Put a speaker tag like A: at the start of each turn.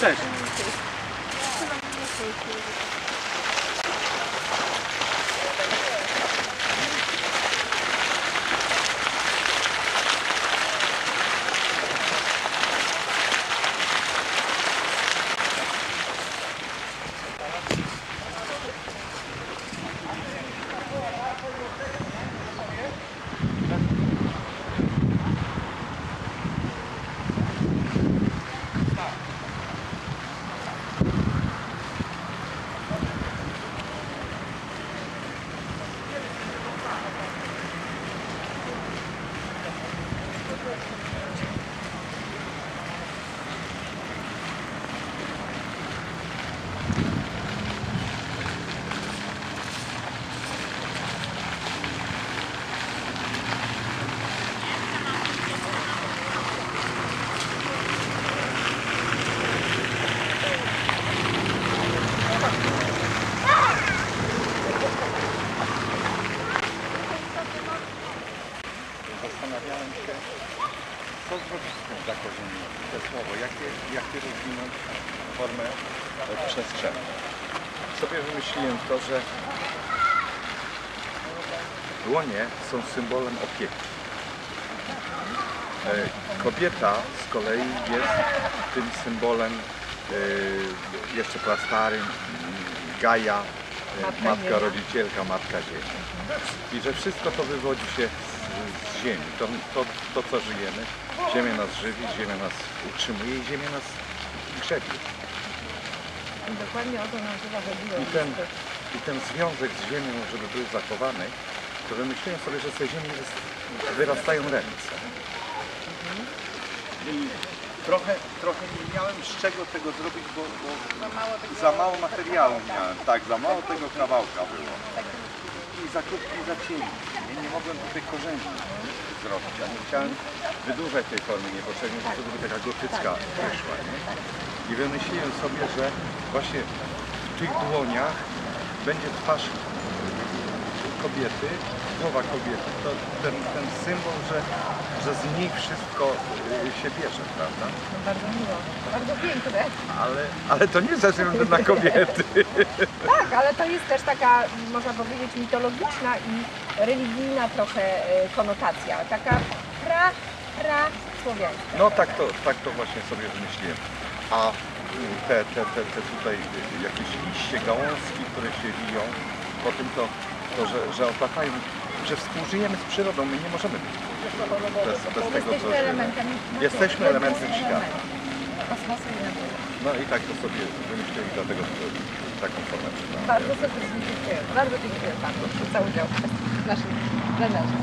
A: Cześć. Zastanawiałem się, co zrobić z tym zakorzeniem, te słowo, jakie, jakie rozwinąć formę e, przestrzenną. Sobie wymyśliłem to, że dłonie są symbolem opieki. E, Kobieta z kolei jest tym symbolem e, jeszcze prastarym, Gaja,
B: Matka
A: matka rodzicielka, matka ziemi. I że wszystko to wywodzi się z, z ziemi. To, to, to, co żyjemy. Ziemia nas żywi, ziemia nas utrzymuje i ziemia nas grzebi.
B: Dokładnie o to nam chyba chodziło.
A: I ten, I ten związek z ziemią, żeby był zachowany, to wymyśliłem sobie, że z tej ziemi wyrastają ręce. Trochę, trochę nie miałem z czego tego zrobić, bo, bo
B: Za mało
A: za mało materiału miałem. Tak, za mało tego kawałka było. I za krótki, i za cienki. Nie, nie mogłem tutaj korzeni zrobić, a nie chciałem wydłużać tej formy niepotrzebnie, bo to żeby taka gotycka wyszła. Nie? I wymyśliłem sobie, że właśnie w tych dłoniach będzie twarz kobiety, głowa kobiety. To ten, ten symbol, że, że z niej wszystko y, się bierze, prawda?
B: No bardzo miło, bardzo piękne.
A: Ale, ale to nie ze względu na kobiety.
B: Tak, ale to jest też taka, można powiedzieć, mitologiczna i religijna trochę e, konotacja. Taka pra, pra słowiańska.
A: No tak to, tak to właśnie sobie wymyśliłem. A mm, te, te, te, te tutaj y, jakieś liście, gałązki, które się wiją, po tym to, to że, że otachają, że współżyjemy z przyrodą, my nie możemy być bez, bez tego, co
B: Jesteśmy
A: żyjemy. Jesteśmy elementem świata. No i tak to sobie wymyśliłem i dlatego taką formę przybrałem.
B: Bardzo serdecznie dziękuję. Bardzo dziękuję Panu za udział w naszym plenerze.